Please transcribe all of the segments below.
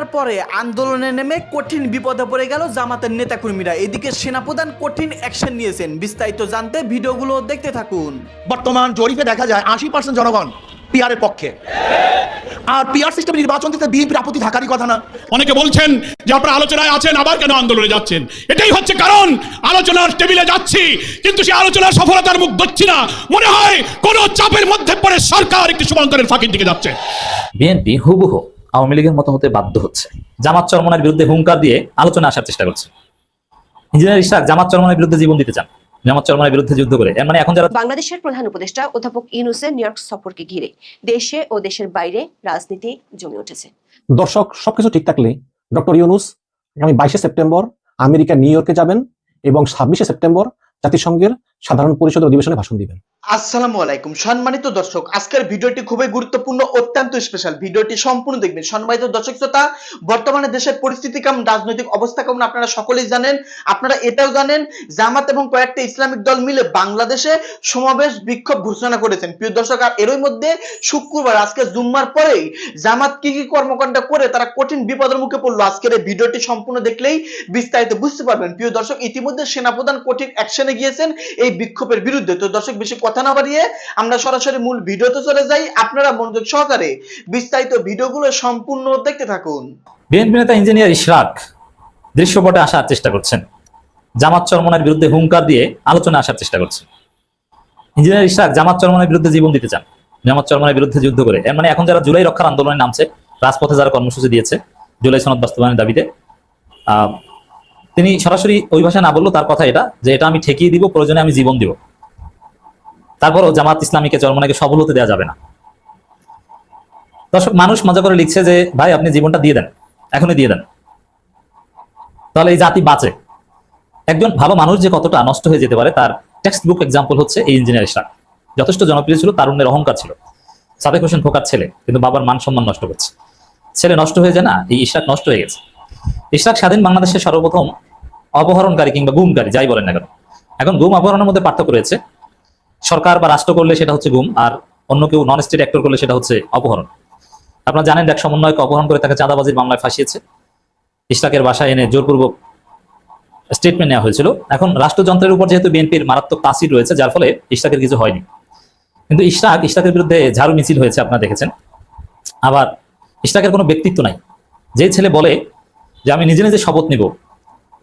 জুম্মার পরে আন্দোলনে নেমে কঠিন বিপদে পড়ে গেল জামাতের নেতাকর্মীরা। এদিকে সেনাপ্রধান কঠিন অ্যাকশন নিয়েছেন। বিস্তারিত জানতে ভিডিওগুলো দেখতে থাকুন। বর্তমান জরিপে দেখা যায় আশি পার্সেন্ট জনগণ পিআরের পক্ষে। আর পিআর সিস্টেম নির্বাচন দিতে বিএনপির আপত্তি থাকারই কথা না। অনেকে বলছেন যে আপনারা আলোচনায় আছেন আবার কেন আন্দোলনে যাচ্ছেন? এটাই হচ্ছে কারণ। আলোচনার টেবিলে যাচ্ছি কিন্তু সেই আলোচনার সফলতার মুখ দেখছি না। মনে হয় কোন চাপের মধ্যে পড়ে সরকার একটি শুভঙ্করের ফাঁকির দিকে যাচ্ছে। বিএনপি হুবহু আওয়ামী লীগের মতো হতে বাধ্য হচ্ছে। জামাত চরমনার বিরুদ্ধে হুঙ্কার দিয়ে আলোচনা আসার চেষ্টা করছে। ইঞ্জিনিয়ার ইশাক জামাত চরমনার বিরুদ্ধে জীবন দিতে চান। জামাত চরমনার বিরুদ্ধে যুদ্ধ করে। এর মানে এখন যারা বাংলাদেশের প্রধান উপদেষ্টা অধ্যাপক ইউনুসের নিউ ইয়র্ক সফরকে ঘিরে দেশে ও দেশের বাইরে রাজনীতি জমে উঠেছে। দর্শক সবকিছু ঠিক থাকলে ডক্টর ইউনুস আগামী বাইশে সেপ্টেম্বর আমেরিকা নিউ ইয়র্কে যাবেন এবং ছাব্বিশে সেপ্টেম্বর জাতিসংঘের সাধারণ পরিষদের অধিবেশনে ভাষণ দিবেন। আসসালামু আলাইকুম। সম্মানিত দর্শক, আজকের ভিডিওটি খুবই গুরুত্বপূর্ণ, অত্যন্ত স্পেশাল ভিডিওটি সম্পূর্ণ দেখবেন। সম্মানিত দর্শক শ্রোতা, বর্তমানে দেশের পরিস্থিতি কেমন রাজনৈতিক অবস্থা কেমন আপনারা সকলেই জানেন, আপনারা এটাও জানেন, জামাত এবং কয়েকটা ইসলামিক দল মিলে বাংলাদেশে সমাবেশ, বিক্ষোভ ঘোষণা করেছেন। প্রিয় দর্শক, আর এরই মধ্যে শুক্রবার, আজকে জুম্মার পরেই জামাত কি কি কর্মকাণ্ড করে তারা কঠিন বিপদের মুখে পড়ল। আজকের এই ভিডিওটি সম্পূর্ণ দেখলেই বিস্তারিত বুঝতে পারবেন। প্রিয় দর্শক, ইতিমধ্যে সেনাপ্রধান কঠিন অ্যাকশনে গিয়েছেন। এই বিক্ষোভের বিরুদ্ধে তো দর্শক বেশি কথা না বাড়িয়ে আমরা সরাসরি মূল ভিডিওতে চলে যাই। আপনারা মনোযোগ সহকারে বিস্তারিত ভিডিওগুলো সম্পূর্ণ দেখতে থাকুন। বিএনপি নেতা ইঞ্জিনিয়ার ইশরাক দৃশ্যপটে আসার চেষ্টা করছেন। জামাত চরমনার বিরুদ্ধে হুঙ্কার দিয়ে আলোচনা আসার চেষ্টা করছেন। ইঞ্জিনিয়ার ইশরাক, জামাত চরমনার বিরুদ্ধে জীবন দিতে চান। জামাত চরমনার বিরুদ্ধে যুদ্ধ করে। এর মানে এখন যারা জুলাই রক্ষার আন্দোলনে নামছে, রাজপথে যারা কর্মসূচি দিয়েছে, জুলাই সনদ বাস্তবায়নের দাবিতে তিনি সরাসরি ওই ভাষায় না বলল তার কথা এটা, যে এটা আমি ঠেকিয়ে দিব, প্রয়োজনে আমি জীবন দিব। তারপরও জামাত ইসলামীকে চরমনাকে সফল হতে দেওয়া যাবে না। দর্শক, মানুষ মজা করে লিখছে যে, ভাই, আপনি জীবনটা দিয়ে দেন, এখনই দিয়ে দেন। তাহলে এই জাতি বাঁচে। একজন ভালো মানুষ যে কতটা নষ্ট হয়ে যেতে পারে, তার টেক্সট বুক এক্সাম্পল হচ্ছে এই ইঞ্জিনিয়ার যথেষ্ট জনপ্রিয় ছিল, তারুণ্যের অহংকার ছিল। সাদেক হোসেন খোকার ছেলে, কিন্তু বাবার মান সম্মান নষ্ট করছে। ছেলে নষ্ট হয়ে যায় না, এই ইশরাক নষ্ট হয়ে গেছে। ইশরাক স্বাধীন বাংলাদেশের সর্বপ্রথম অপহরণকারী কিংবা গুমকারী, যাই বলেন না কেন। এখন গুম অপহরণের মধ্যে পার্থক্য রয়েছে। সরকার বা রাষ্ট্র করলে সেটা হচ্ছে গুম, আর অন্য কেউ নন স্টেট অ্যাক্টর করলে সেটা হচ্ছে অপহরণ। আপনারা জানেন এক সমন্বয়কে অপহরণ করে তাকে চাঁদাবাজির মামলায় ফাঁসিয়েছে। ইশরাকের বাসায় এনে জোরপূর্বক স্টেটমেন্ট নেওয়া হয়েছিল। এখন রাষ্ট্রযন্ত্রের উপর যেহেতু বিএনপির মারাত্মক তাসির রয়েছে, যার ফলে ইশরাকের কিছু হয়নি। কিন্তু ইশরাক ইশরাকের বিরুদ্ধে ঝাড়ু মিছিল হয়েছে, আপনারা দেখেছেন। আবার ইশরাকের কোনো ব্যক্তিত্ব নাই। যে ছেলে বলে যে, আমি নিজে নিজে শপথ নিব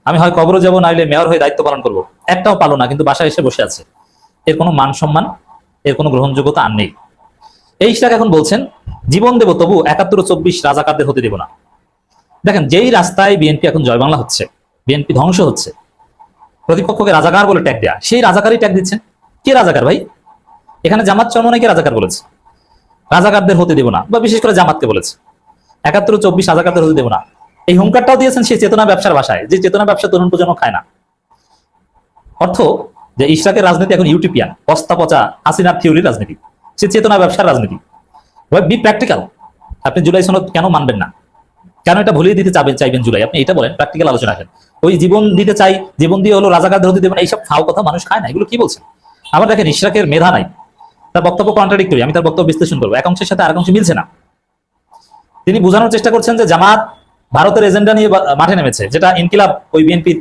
আমি হয় কবর যাব নাইলে মেয়র হয়ে দায়িত্ব পালন করব। একটাও পালো না, কিন্তু বাসায় এসে বসে আছে। এর কোনো মান সম্মান, এর কোনো গ্রহণযোগ্যতা আর নেই। এই ইশরাক এখন বলছেন, জীবন দেব তবু একাত্তর চব্বিশ রাজাকারদের হতে দেব না। দেখেন, যেই রাস্তায় বিএনপি এখন জয় বাংলা হচ্ছে, বিএনপি ধ্বংস হচ্ছে, প্রতিপক্ষকে রাজাকার বলে ট্যাগ দেয়া, সেই রাজাকারই ট্যাগ দিচ্ছেন। কে রাজাকার ভাই? এখানে জামাত চরমনাইকে রাজাকার বলেছে। রাজাকারদের হতে দেব না, বা বিশেষ করে জামাতকে বলেছে। একাত্তর চব্বিশ রাজাকারদের হতে দেব না। এই হুঙ্কারটাও দিয়েছেন সেই চেতনা ব্যবসার ভাষায় যে চেতনা ব্যবসা তরুণ প্রজন্ম খায় না। অর্থ যে ইশরাকের রাজনীতি এখন ইউটিপিয়ান পস্তা পচা হাসিনার থিওরির রাজনীতি। সে চেতনা ব্যবসার রাজনীতি। বি প্র্যাকটিক্যাল আপনি জুলাই সনদ কেন মানবেন না? কেন এটা ভুলিয়ে দিতে চাবেন চাইবেন জুলাই? আপনি এটা বলেন প্র্যাকটিক্যাল আলোচনা আসেন। ওই জীবন দিতে চাই, জীবন দিয়ে হলো রাজাকার ধরতে দেবেন এইসব ফাও কথা মানুষ খায় না, এগুলো কি বলছেন? আবার দেখেন, ইশরাকের মেধা নাই। তার বক্তব্য কন্ট্রাডিক্টরি আমি তার বক্তব্য বিশ্লেষণ করব। এক অংশের সাথে আরেক অংশ মিলছে না। তিনি বোঝানোর চেষ্টা করছেন যে জামাত ভারতের এজেন্ডা নিয়ে মাঠে নেমেছে, যেটা ইনকিলাব, ওই বিএনপির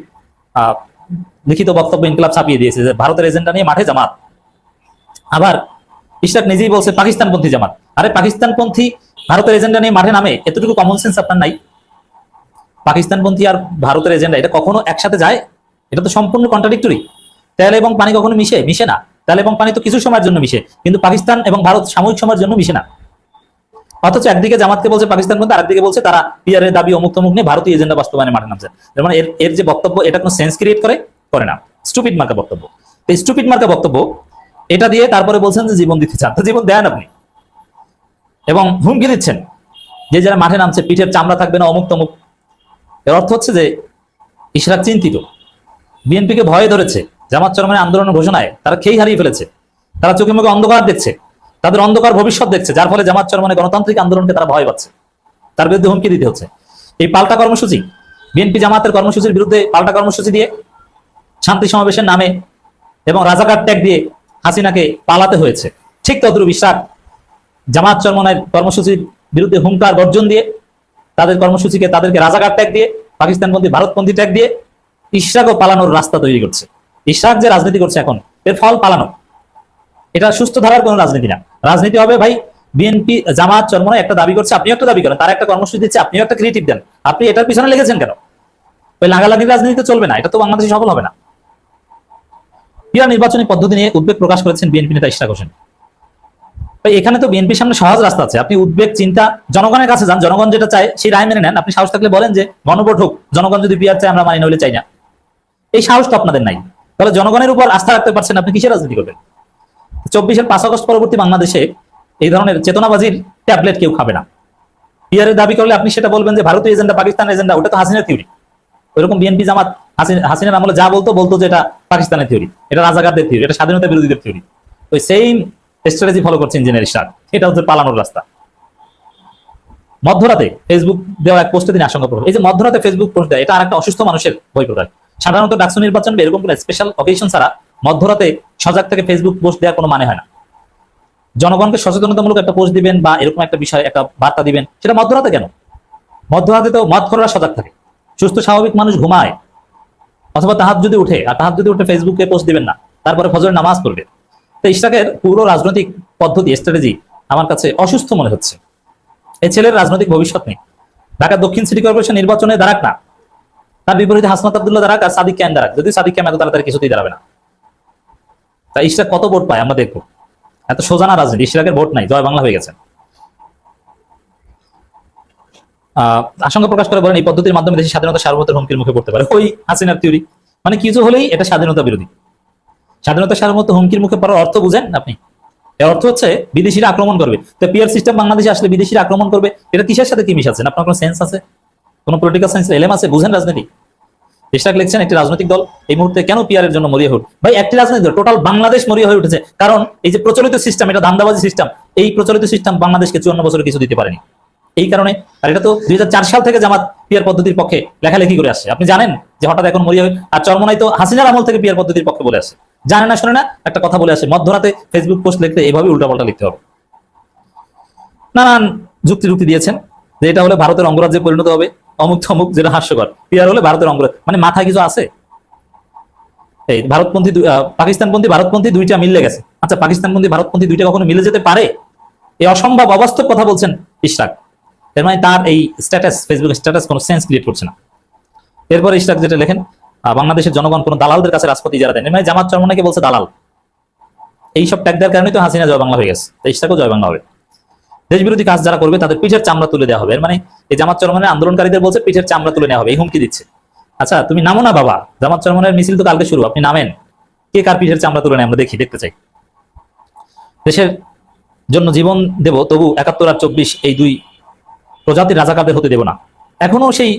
লিখিত বক্তব্য ইনকিলাব ছাপিয়ে দিয়েছে যে ভারতের এজেন্ডা নিয়ে মাঠে জামাত। আবার ইশরাক নিজেই বলছে পাকিস্তানপন্থী জামাত। আরে পাকিস্তানপন্থী ভারতের এজেন্ডা নিয়ে মাঠে নামে, এতটুকু কমন সেন্স আপনার নাই। পাকিস্তানপন্থী আর ভারতের এজেন্ডা, এটা কখনো একসাথে যায়? এটা তো সম্পূর্ণ কন্ট্রাডিক্টরি তেল এবং পানি কখনো মিশে? মিশে না। তেল এবং পানি তো কিছু সময়ের জন্য মিশে, কিন্তু পাকিস্তান এবং ভারত সাময়িক সময়ের জন্য মিশে না। অথচ একদিকে জামাতকে বলছে পাকিস্তান মধ্যে আরেকদিকে বলছে তারা পিয়ারের দাবি অমুক তমুক নিয়ে ভারতীয় এজেন্ডা বাস্তবায়নে মাঠে নামছে। তার মানে এর এর যে বক্তব্য, এটা কোনো সেন্স ক্রিয়েট করে করে না। স্টুপিড মার্কা বক্তব্য। এই স্টুপিড মার্কা বক্তব্য, এটা দিয়ে তারপরে বলছেন যে জীবন দিতে চান। তো জীবন দেন আপনি। এবং হুমকি দিচ্ছেন। যে যারা মাঠে নামছে, পিঠের চামড়া থাকবে না, অমুক তমুক। এর অর্থ হচ্ছে যে ইশরাক চিন্তিত। বিএনপিকে ভয়ে ধরেছে। জামাত চরমানের আন্দোলনের ঘোষণায় তারা খেই হারিয়ে ফেলেছে। তারা চোখে মুখে অন্ধকার দেখছে। তাদের অন্ধকার ভবিষ্যৎ দেখছে, যার ফলে জামাত চরমানে গণতান্ত্রিক আন্দোলনকে তারা ভয় পাচ্ছে। তার বিরুদ্ধে হুমকি দিতে হচ্ছে। এই পাল্টা কর্মসূচি, বিএনপি জামাতের কর্মসূচির বিরুদ্ধে পাল্টা কর্মসূচি দিয়ে শান্তি সমাবেশের নামে এবং রাজাকার ট্যাগ দিয়ে হাসিনাকে পালাতে হয়েছে। ঠিক তদ্রুপ বিশ্বাস জামাত চরমনায় কর্মসূচির বিরুদ্ধে হুঙ্কার বর্জন দিয়ে, তাদের কর্মসূচিকে তাদেরকে রাজাকার ট্যাগ দিয়ে, পাকিস্তানপন্থী, ভারতপন্থী ট্যাগ দিয়ে ইশরাকও পালানোর রাস্তা তৈরি করছে। ইশরাক যে রাজনীতি করছে এখন, এর ফল পালানো। এটা সুস্থ ধারার কোনো রাজনীতি না। রাজনীতি হবে ভাই, বিএনপি জামাত চরমনে একটা দাবি করছে, আপনিও একটা দাবি করেন, তার একটা কর্মসূচি দিচ্ছে, আপনিও একটা ক্রিয়েটিভ দেন। আপনি এটার পিছনে লেগেছেন কেন? ওই লাগালাগির রাজনীতি চলবে না, এটা তো বাংলাদেশে সফল হবে না। পিয়া নির্বাচনী পদ্ধতি নিয়ে উদ্বেগ প্রকাশ করেছেন বিএনপি নেতা ইশরাক হোসেন। এখানে তো বিএনপির সামনে সহজ রাস্তা আছে। আপনি উদ্বেগ, চিন্তা, জনগণের কাছে যান, জনগণ যেটা চায় সেই রায় মেনে নেন। আপনি সাহস থাকলে বলেন যে, গণভোট হোক, জনগণ যদি পিয়ার চায়, আমরা মানি, নইলে চাই না। এই সাহস তো আপনাদের নাই। তাহলে জনগণের উপর আস্থা রাখতে পারছেন আপনি, কিসের রাজনীতি করবেন? চব্বিশের পাঁচ আগস্ট পরবর্তী বাংলাদেশে এই ধরনের চেতনাবাজির ট্যাবলেট কেউ খাবে না। পিয়ারের দাবি করলে আপনি সেটা বলবেন যে ভারতীয় এজেন্ডা পাকিস্তান এজেন্ডা, ওটা তো হাসিনার থিওরি। ওইরকম বিএনপি জামাত হাসিন হাসিনার আমলে যা বলতো বলতো যে এটা পাকিস্তানের থিওরি। এটা রাজাকারদের থিওরি, এটা স্বাধীনতা বিরোধীদের থিওরি। ওই সেম স্ট্র্যাটেজি ফলো করছে ইঞ্জিনিয়ার ইশাক এটা হচ্ছে পালানোর রাস্তা। মধ্যরাতে ফেসবুক দেওয়া এক পোস্টে তিনি আশঙ্কা প্রকাশ এই যে মধ্যরাতে ফেসবুক পোস্ট দেয়, এটা আর একটা অসুস্থ মানুষের ভয় প্রকাশ। সাধারণত ডাকসু নির্বাচন এরকম কোনো স্পেশাল অকেশন ছাড়া মধ্যরাতে সজাগ থেকে ফেসবুক পোস্ট দেওয়ার কোনো মানে হয় না। জনগণকে সচেতনতামূলক একটা পোস্ট দিবেন বা এরকম একটা বিষয় একটা বার্তা দিবেন, সেটা মধ্যরাতে কেন? মধ্যরাতে তো মদখররা সজাগ থাকে। সুস্থ, স্বাভাবিক মানুষ ঘুমায়, অথবা তাহার যদি উঠে, আর তাহার যদি উঠে ফেসবুকে পোস্ট দিবেন না, তারপরে ফজরের নামাজ পড়বে। তো ইশরাকের পুরো রাজনৈতিক পদ্ধতি স্ট্র্যাটেজি আমার কাছে অসুস্থ মনে হচ্ছে। এই ছেলের রাজনৈতিক ভবিষ্যৎ নেই। ঢাকা দক্ষিণ সিটি কর্পোরেশন নির্বাচনে দাঁড়াক না। তার বিপরীতে হাসনাত আব্দুল্লাহ দাঁড়াক আর সাদিক ক্যান দাঁড়াক। যদি সাদিক ক্যাম এত তাড়াতাড়ি কিছুতেই দাঁড়াবে না। তা ইশরাক কত ভোট পায় আমরা দেখব এত সোজানা রাজনীতি? ইশরাকের ভোট নাই, জয় বাংলা হয়ে গেছে। আশঙ্কা প্রকাশ করে বলেন এই পদ্ধতির মাধ্যমে দেশের স্বাধীনতা সার্বভৌমত্বের হুমকির মুখে পড়তে পারে। ওই হাসিনার থিওরি মানে কিছু হলেই এটা স্বাধীনতা বিরোধী। স্বাধীনতা সার্বভৌমত্ব হুমকির মুখে পড়ার অর্থ বুঝেন আপনি? এর অর্থ হচ্ছে বিদেশিরা আক্রমণ করবে। তো পিয়ার সিস্টেম বাংলাদেশে আসলে বিদেশিরা আক্রমণ করবে? এটা কিসের সাথে কি মিশাচ্ছেন আপনার কোনো সেন্স আছে? কোনো পলিটিক্যাল সায়েন্স এলেম আছে? বুঝেন রাজনীতি। ইশরাক লিখছেন একটি রাজনৈতিক দল। এই মুহূর্তে কেন পিয়ারের জন্য মরিয়া হয়ে ভাই, একটি রাজনৈতিক দল, টোটাল বাংলাদেশ মরিয়া হয়ে উঠেছে। কারণ এই যে প্রচলিত সিস্টেম এটা ধান্দাবাজি সিস্টেম এই প্রচলিত সিস্টেম বাংলাদেশকে চুয়ান্ন বছরে কিছু দিতে পারেনি। এই কারণে, আর এটা তো দুই সাল থেকে জামাত পিয়ার পদ্ধতির পক্ষে লেখালেখি করে আসছে। আপনি জানেন যে হঠাৎ এখন মরিয়া আর চরমনাই তো হাসিনার আমল থেকে পিয়ার পদ্ধতির পক্ষে বলে আসে জানে না, শোনে না, একটা কথা বলে আসে মধ্যরাতে ফেসবুক পোস্ট লিখতে এইভাবে উল্টাপাল্টা লিখতে হবে। নানান যুক্তি যুক্তি দিয়েছেন যে এটা হলে ভারতের অঙ্গরাজ্যে পরিণত হবে। অমুক থমুক যেটা হাস্যকর। পিয়ার হলে ভারতের অঙ্গরাজ্য। মানে মাথা কিছু আছে? এই ভারতপন্থী পাকিস্তানপন্থী, ভারতপন্থী দুইটা মিলে গেছে। আচ্ছা পাকিস্তানপন্থী, ভারতপন্থী দুইটা কখনো মিলে যেতে পারে? এই অসম্ভব অবাস্তব কথা বলছেন ইশরাক। এর মানে তার এই স্ট্যাটাস ফেসবুক স্ট্যাটাস কোনো সেন্স ক্রিয়েট করছে না। এরপর ইশরাক যেটা লেখেন বাংলাদেশের জনগণ কোনো দালালদের কাছে রাজপথে ইজারা দেন মানে জামাত চরমনাকে বলছে দালাল। এইসব ট্যাগ দেওয়ার কারণে তো হাসিনা জয় বাংলা হয়ে গেছে। ইশরাকও জয় বাংলা হবে। দেশ বিরোধী কাজ যারা করবে, তাদের পিঠের চামড়া তুলে দেওয়া হবে। মানে এই জামাত চরমনের আন্দোলনকারীদের বলছে, পিঠের চামড়া তুলে নেওয়া হবে। এই হুমকি দিচ্ছে। আচ্ছা তুমি নামো না বাবা। জামাত চরমনের মিছিল তো কালকে শুরু। আপনি নামেন। কে কার পিঠের চামড়া তুলে নেয়? আমরা দেখি, দেখতে চাই। দেশের জন্য জীবন দেব, তবু একাত্তর আর চব্বিশ এই দুই প্রজাতির রাজাকারদের হতে দেব না। এখনও সেই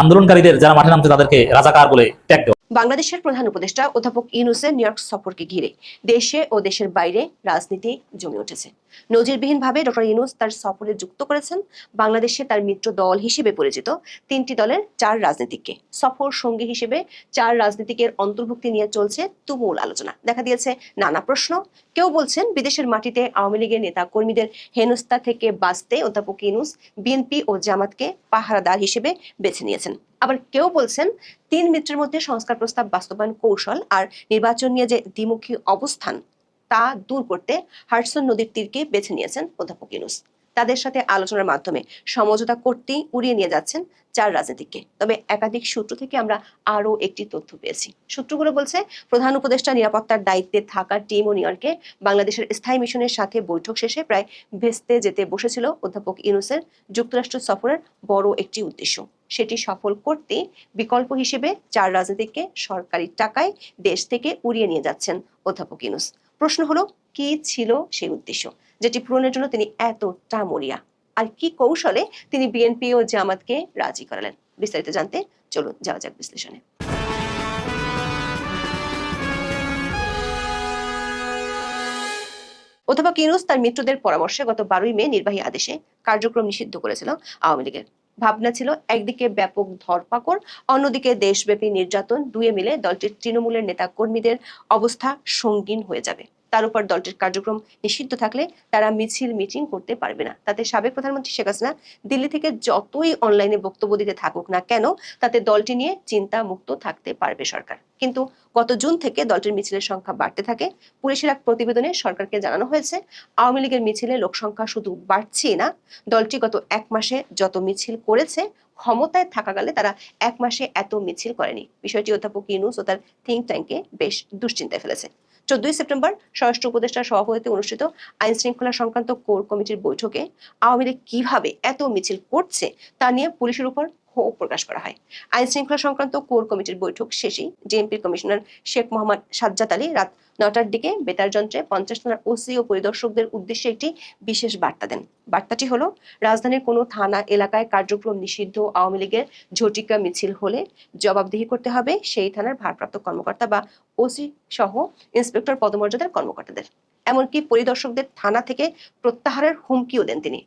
আন্দোলনকারীদের যারা মাঠে নামছে, তাদেরকে রাজাকার বলে ট্যাগ দেওয়া। বাংলাদেশের প্রধান উপদেষ্টা অধ্যাপক ইউনুসের নিউ ইয়র্ক সফরকে ঘিরে দেশে ও দেশের বাইরে রাজনীতি জমে উঠেছে। নজিরবিহীনভাবে ডক্টর ইউনুস তার সফরে যুক্ত করেছেন। বাংলাদেশে তার মিত্র দল হিসেবে পরিচিত তিনটি দলের চার রাজনীতিককে। সফর সঙ্গী হিসেবে চার রাজনীতিকের অন্তর্ভুক্তি নিয়ে চলছে তুমুল আলোচনা। দেখা দিয়েছে নানা প্রশ্ন। কেউ বলছেন, বিদেশের মাটিতে আওয়ামী লীগের নেতা কর্মীদের হেনস্থা থেকে বাঁচতে অধ্যাপক ইউনুস বিএনপি ও জামাতকে পাহারাদার হিসেবে বেছে নিয়েছেন। আবার কেউ বলছেন, তিন মিত্রের মধ্যে সংস্কার প্রস্তাব বাস্তবায়ন কৌশল আর নির্বাচন নিয়ে যে দ্বিমুখী অবস্থান তা দূর করতে হার্সন নদীর তীরকে বেছে নিয়েছেন অধ্যাপক ইউনুস। তাদের সাথে আলোচনার মাধ্যমে সমঝোতা করতেই উড়িয়ে নিয়ে যাচ্ছেন চার রাজনীতিককে। তবে একাধিক সূত্র থেকে আমরা আরও একটি তথ্য পেয়েছি। সূত্রগুলো বলছে, প্রধান উপদেষ্টা নিরাপত্তার দায়িত্বে থাকা টিম ও নিউইয়র্কে বাংলাদেশের স্থায়ী মিশনের সাথে বৈঠক শেষে প্রায় ভেস্তে যেতে বসেছিল অধ্যাপক ইউনুসের যুক্তরাষ্ট্র সফরের বড় একটি উদ্দেশ্য। সেটি সফল করতে বিকল্প হিসেবে চার রাজনীতিককে সরকারি টাকায় দেশ থেকে উড়িয়ে নিয়ে যাচ্ছেন অধ্যাপক ইউনুস। প্রশ্ন হলো, কি ছিল সেই উদ্দেশ্য? যেটি পূরণের জন্য তিনি এতটা মরিয়া। আর কি কৌশলে তিনি বিএনপি ও জামাতকে রাজি করালেন? বিস্তারিত জানতে চলুন, যাওয়া যাক বিশ্লেষণে। অথবা ইউনুস তার মিত্রদের পরামর্শে গত বারোই মে নির্বাহী আদেশে কার্যক্রম নিষিদ্ধ করেছিল আওয়ামী লীগের। ভাবনা ছিল, একদিকে ব্যাপক ধরপাকড়, অন্যদিকে দেশব্যাপী নির্যাতন, দুয়ে মিলে দলটির তৃণমূলের নেতা কর্মীদের অবস্থা সঙ্গীন হয়ে যাবে। তার উপর দলটির কার্যক্রম নিষিদ্ধ থাকলে তারা মিছিল মিটিং করতে পারবে না। তাতে সাবেক প্রধানমন্ত্রী শেখ হাসিনা দিল্লি থেকে যতই অনলাইনে বক্তব্য দিতে থাকুক না কেন, তাতে দলটি নিয়ে চিন্তা মুক্ত থাকতে পারবে সরকার। কিন্তু গত জুন থেকে দলটির মিছিলের সংখ্যা বাড়তে থাকে। পুলিশের এক প্রতিবেদনে সরকারকে জানানো হয়েছে, আওয়ামী লীগের মিছিলে লোক সংখ্যা শুধু বাড়ছেই না, দলটি গত এক মাসে যত মিছিল করেছে, ক্ষমতায় থাকাকালে তারা এক মাসে এত মিছিল করেনি। বিষয়টি অধ্যাপক ইউনুস ও তার থিঙ্ক ট্যাঙ্কে বেশ দুশ্চিন্তায় ফেলেছে। চোদ্দই সেপ্টেম্বর স্বরাষ্ট্র উপদেষ্টার সভাপতিতে অনুষ্ঠিত আইন শৃঙ্খলা সংক্রান্ত কোর কমিটির বৈঠকে আওয়ামী লীগ কীভাবে এত মিছিল করছে তা নিয়ে পুলিশের উপর ক্ষোভ প্রকাশ করা হয়। আইন শৃঙ্খলা সংক্রান্ত কোর কমিটির বৈঠক শেষেই জেএমপি কমিশনার শেখ মোহাম্মদ সাজ্জাদ আলী রাত নটার দিকে বেতার যন্ত্রে পঞ্চাশ থানার ওসি ও পরিদর্শকদের উদ্দেশ্যে একটি বিশেষ বার্তা দেন। বার্তাটি হলো, রাজধানীর কোনো থানা, এলাকায় কার্যক্রম নিষিদ্ধ, আওয়ামী লীগের ঝটিকা মিছিল হলে জবাবদিহি করতে হবে সেই থানার ভারপ্রাপ্ত কর্মকর্তা বা ওসি সহ ইন্সপেক্টর পদমর্যাদার কর্মকর্তাদের। এমনকি পরিদর্শকদের থানা থেকে প্রত্যাহারের হুমকিও দেন তিনি।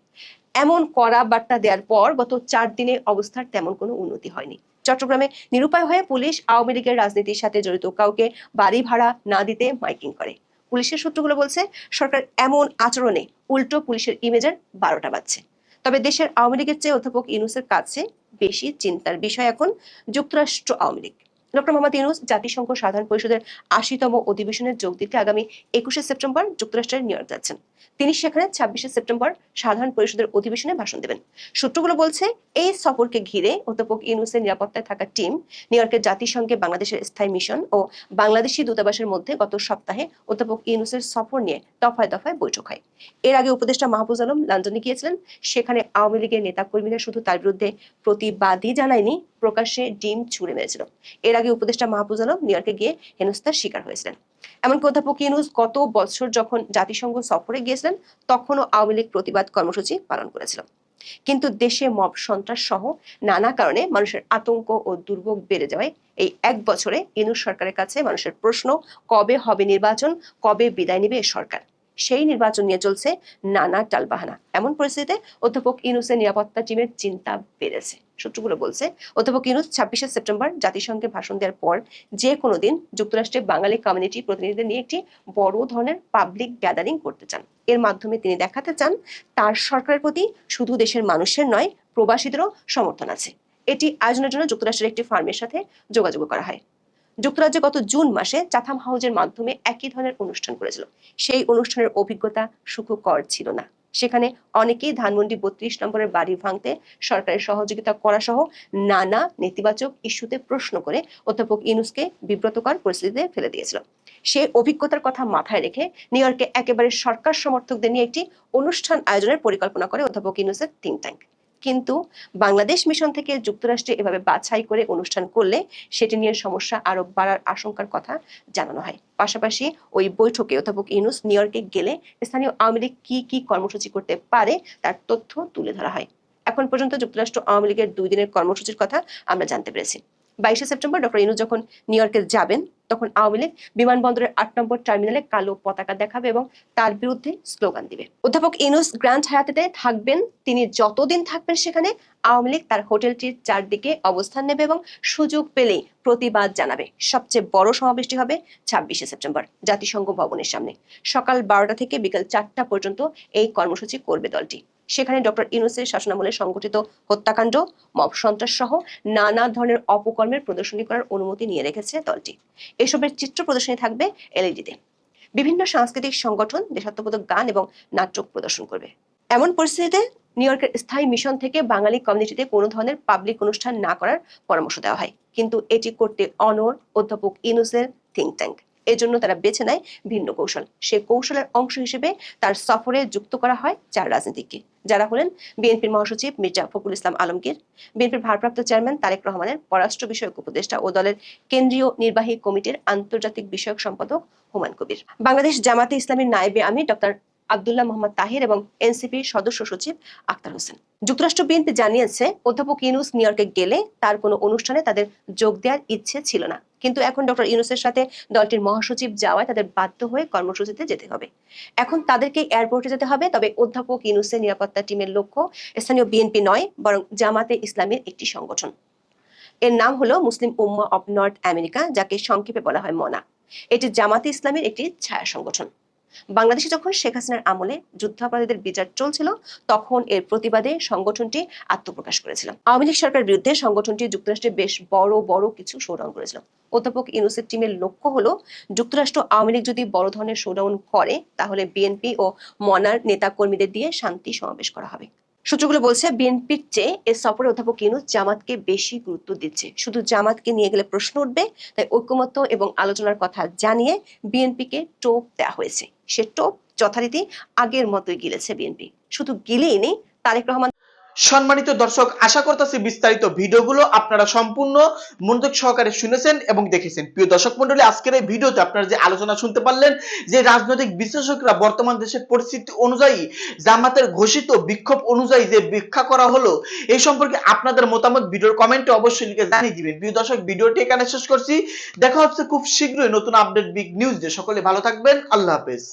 এমন কড়া বার্তা দেওয়ার পর গত চার দিনে অবস্থার তেমন কোনো উন্নতি হয়নি। চট্টগ্রামে নিরুপায় হয়ে পুলিশ আওয়ামী লীগের রাজনীতির সাথে জড়িত কাউকে বাড়ি ভাড়া না দিতে মাইকিং করে। পুলিশের সূত্রগুলো বলছে, সরকার এমন আচরণে উল্টো পুলিশের ইমেজের বারোটা বাজছে। তবে দেশের আওয়ামী লীগের চেয়ে অধ্যাপক ইউনুসের কাছে বেশি চিন্তার বিষয় এখন যুক্তরাষ্ট্র আওয়ামী লীগ। ডক্টর মোহাম্মদ ইউনুস জাতিসংঘ সাধারণ পরিষদের আশিতম অধিবেশনে যোগ দিতে আগামী একুশে সেপ্টেম্বর যুক্তরাষ্ট্রের নিউ ইয়র্ক যাচ্ছেন। তিনি সেখানে ছাব্বিশে সেপ্টেম্বর সাধারণ পরিষদের অধিবেশনে ভাষণ দেবেন। সূত্রগুলো বলছে, এই সফরকে ঘিরে অধ্যাপক ইউনুসের নিরাপত্তায় থাকা টিম নিউ ইয়র্কের জাতিসংঘে বাংলাদেশের স্থায়ী মিশন ও বাংলাদেশি দূতাবাসের মধ্যে গত সপ্তাহে অধ্যাপক ইউনুসের সফর নিয়ে দফায় দফায় বৈঠক হয়। এর আগে উপদেষ্টা মাহফুজ আলম লন্ডনে গিয়েছিলেন। সেখানে আওয়ামী লীগের নেতাকর্মীরা শুধু তার বিরুদ্ধে প্রতিবাদই জানায়নি প্রকাশ্যে ডিম ছুড়ে মেরেছিল। এর আগে উপদেষ্টা মাহফুজ আলম নিউ ইয়র্কে গিয়ে হেনস্থার শিকার হয়েছিলেন। এমনকি অধ্যাপক ইউনুস গত বছর যখন জাতিসংঘ সফরে গিয়েছিলেন, তখনও আওয়ামী লীগ প্রতিবাদ কর্মসূচি পালন করেছিল। কিন্তু দেশে মব সন্ত্রাস সহ নানা কারণে মানুষের আতঙ্ক ও দুর্ভোগ বেড়ে যাওয়ায় এই এক বছরে ইনুস সরকারের কাছে মানুষের প্রশ্ন, কবে হবে নির্বাচন, কবে বিদায় নেবে সরকার? সেই নির্বাচন নিয়ে চলছে নানা টালবাহানা। এমন পরিস্থিতিতে অধ্যাপক ইনুসের নিরাপত্তা টিমের চিন্তা বেড়েছে। সূত্রগুলো বলছে, অধ্যাপক ইনুস ছাব্বিশে সেপ্টেম্বর জাতিসংঘে ভাষণ দেওয়ার পর যে কোনো দিন যুক্তরাষ্ট্রে বাঙালি কমিউনিটি প্রতিনিধিদের নিয়ে একটি বড় ধরনের পাবলিক গ্যাদারিং করতে চান। এর মাধ্যমে তিনি দেখাতে চান, তার সরকারের প্রতি শুধু দেশের মানুষের নয়, প্রবাসীদেরও সমর্থন আছে। এটি আয়োজনের জন্য যুক্তরাষ্ট্রের একটি ফার্মের সাথে যোগাযোগ করা হয়। যুক্তরাজ্যে গত জুন মাসে চাথাম হাউজের মাধ্যমে একই ধরনের অনুষ্ঠান করেছিল। সেই অনুষ্ঠানের অভিজ্ঞতা সুখকর ছিল না। সেখানে অনেকেই ধানমন্ডি বত্রিশ নম্বরের বাড়ি ভাঙতে সরকারের সহযোগিতা করা সহ নানা নেতিবাচক ইস্যুতে প্রশ্ন করে অধ্যাপক ইনুসকে বিব্রতকর পরিস্থিতিতে ফেলে দিয়েছিল। সেই অভিজ্ঞতার কথা মাথায় রেখে নিউ ইয়র্কে একেবারে সরকার সমর্থকদের নিয়ে একটি অনুষ্ঠান আয়োজনের পরিকল্পনা করে অধ্যাপক ইনুসের থিঙ্ক ট্যাঙ্ক। কিন্তু বাংলাদেশ মিশন থেকে যুক্তরাষ্ট্রে এভাবে বাছাই করে অনুষ্ঠান করলে সেটি নিয়ে সমস্যা আরও বাড়ার আশঙ্কার কথা জানানো হয়। পাশাপাশি ওই বৈঠকে অধ্যাপক ইউনুস নিউ ইয়র্কে গেলে স্থানীয় আওয়ামী লীগ কি কি কর্মসূচি করতে পারে তার তথ্য তুলে ধরা হয়। এখন পর্যন্ত যুক্তরাষ্ট্র আওয়ামী লীগের দুই দিনের কর্মসূচির কথা আমরা জানতে পেরেছি। বাইশে সেপ্টেম্বর ডক্টর ইউনুস যখন নিউ ইয়র্কে যাবেন, তখন আওয়ামী লীগ বিমানবন্দরের আট নম্বর টার্মিনালে কালো পতাকা দেখাবে এবং তার বিরুদ্ধে স্লোগান দিবে। অধ্যাপক ইনুস গ্র্যান্ড হায়াতিতে থাকবেন, তিনি যতদিন থাকবেন সেখানে আওয়ামী লীগ তার হোটেলটির চারদিকে অবস্থান নেবে এবং সুযোগ পেলেই প্রতিবাদ জানাবে। সবচেয়ে বড় সমাবেশটি হবে ছাব্বিশে সেপ্টেম্বর জাতিসংঘ ভবনের সামনে। সকাল বারোটা থেকে বিকাল চারটা পর্যন্ত এই কর্মসূচি করবে দলটি। সেখানে ডক্টর ইউনুসের শাসনামলে সংগঠিত হত্যাকাণ্ড, মব সন্ত্রাস সহ নানা ধরনের অপকর্মের প্রদর্শনী করার অনুমতি নিয়ে রেখেছে দলটি। এসবের চিত্র প্রদর্শনী থাকবে এলইডিতে। বিভিন্ন সাংস্কৃতিক সংগঠন দেশাত্মবোধক গান এবং নাটক প্রদর্শন করবে। এমন পরিস্থিতিতে নিউ ইয়র্কের স্থায়ী মিশন থেকে বাঙালি কমিউনিটিতে কোনো ধরনের পাবলিক অনুষ্ঠান না করার পরামর্শ দেওয়া হয়। কিন্তু এটি করতে অনর অধ্যাপক ইনুসের থিঙ্ক ট্যাঙ্ক। এজন্য তারা বেছে নেয় ভিন্ন কৌশল। সে কৌশলের অংশ হিসেবে তার সফরে যুক্ত করা হয় চার রাজনীতিককে, যারা হলেন বিএনপির মহাসচিব মির্জা ফখরুল ইসলাম আলমগীর, বিএনপির ভারপ্রাপ্ত চেয়ারম্যান তারেক রহমানের পররাষ্ট্র বিষয়ক উপদেষ্টা ও দলের কেন্দ্রীয় নির্বাহী কমিটির আন্তর্জাতিক বিষয়ক সম্পাদক হুমায়ুন কবির। বাংলাদেশ জামাতে ইসলামীর নায়েবে আমি ডক্টর আব্দুল্লাহ মোহাম্মদ তাহির এবং এনসিপির সদস্য সচিব আক্তার হোসেন। যুক্তরাষ্ট্র বিএনপি জানিয়েছে, অধ্যাপক ইউনুস নিউ ইয়র্কে গেলে তার কোনো অনুষ্ঠানে তাদের যোগ দেওয়ার ইচ্ছে ছিল না। কিন্তু এখন ডক্টর ইউনুসের সাথে দলটির মহাসচিব যাওয়ায় তাদের বাধ্য হয়ে কর্মসূচিতে যেতে হবে। এখন তাদেরকে এয়ারপোর্টে যেতে হবে, তবে অধ্যাপক ইউনুসের নিরাপত্তা টিমের লক্ষ্য স্থানীয় বিএনপি নয়, বরং জামাতে ইসলামের একটি সংগঠন। এর নাম হলো মুসলিম উম্মা অব নর্থ আমেরিকা, যাকে সংক্ষেপে বলা হয় মনা। এটি জামাতে ইসলামের একটি ছায়া সংগঠন। বাংলাদেশে যখন শেখ হাসিনার আমলে যুদ্ধাপরাধীদের বিচার চলছিল, তখন এর প্রতিবাদে সংগঠনটি আত্মপ্রকাশ করেছিল। আওয়ামী লীগ সরকারের বিরুদ্ধে সংগঠনটি যুক্তরাষ্ট্রে বেশ বড় বড় কিছু শোডাউন করেছিল। অধ্যাপক ইউনুসের টিমের লক্ষ্য হলো, যুক্তরাষ্ট্র আওয়ামী লীগ যদি বড় ধরনের শোডাউন করে, তাহলে বিএনপি ও মনার নেতা কর্মীদের দিয়ে শান্তি সমাবেশ করা হবে। সূত্রগুলো বলছে বিএনপির চেয়ে এ সফরে অধ্যাপক ইউনুস জামাতকে বেশি গুরুত্ব দিচ্ছে। শুধু জামাতকে নিয়ে গেলে প্রশ্ন উঠবে, তাই ঐক্যমত্য এবং আলোচনার কথা জানিয়ে বিএনপিকে টোপ দেওয়া হয়েছে। সে টোপ যথারীতি আগের মতোই গিলেছে বিএনপি শুধু গিলেই নেই, তারেক রহমান সম্মানিত দর্শক, আশা করতেছি বিস্তারিত ভিডিওগুলো আপনারা সম্পূর্ণ মনোযোগ সহকারে শুনেছেন এবং দেখেছেন। প্রিয় দর্শক মন্ডলী আজকের এই ভিডিওতে আপনারা যে আলোচনা শুনতে পারলেন, যে রাজনৈতিক বিশ্লেষকরা বর্তমান দেশের পরিস্থিতি অনুযায়ী, জামাতের ঘোষিত বিক্ষোভ অনুযায়ী যে ভিক্ষা করা হলো, এই সম্পর্কে আপনাদের মতামত ভিডিওর কমেন্টে অবশ্যই লিখে জানিয়ে দিবেন। প্রিয় দর্শক, ভিডিওটি এখানে শেষ করছি। দেখা হচ্ছে খুব শীঘ্রই নতুন আপডেট বিগ নিউজ দিয়ে সকলে ভালো থাকবেন, আল্লাহ হাফেজ।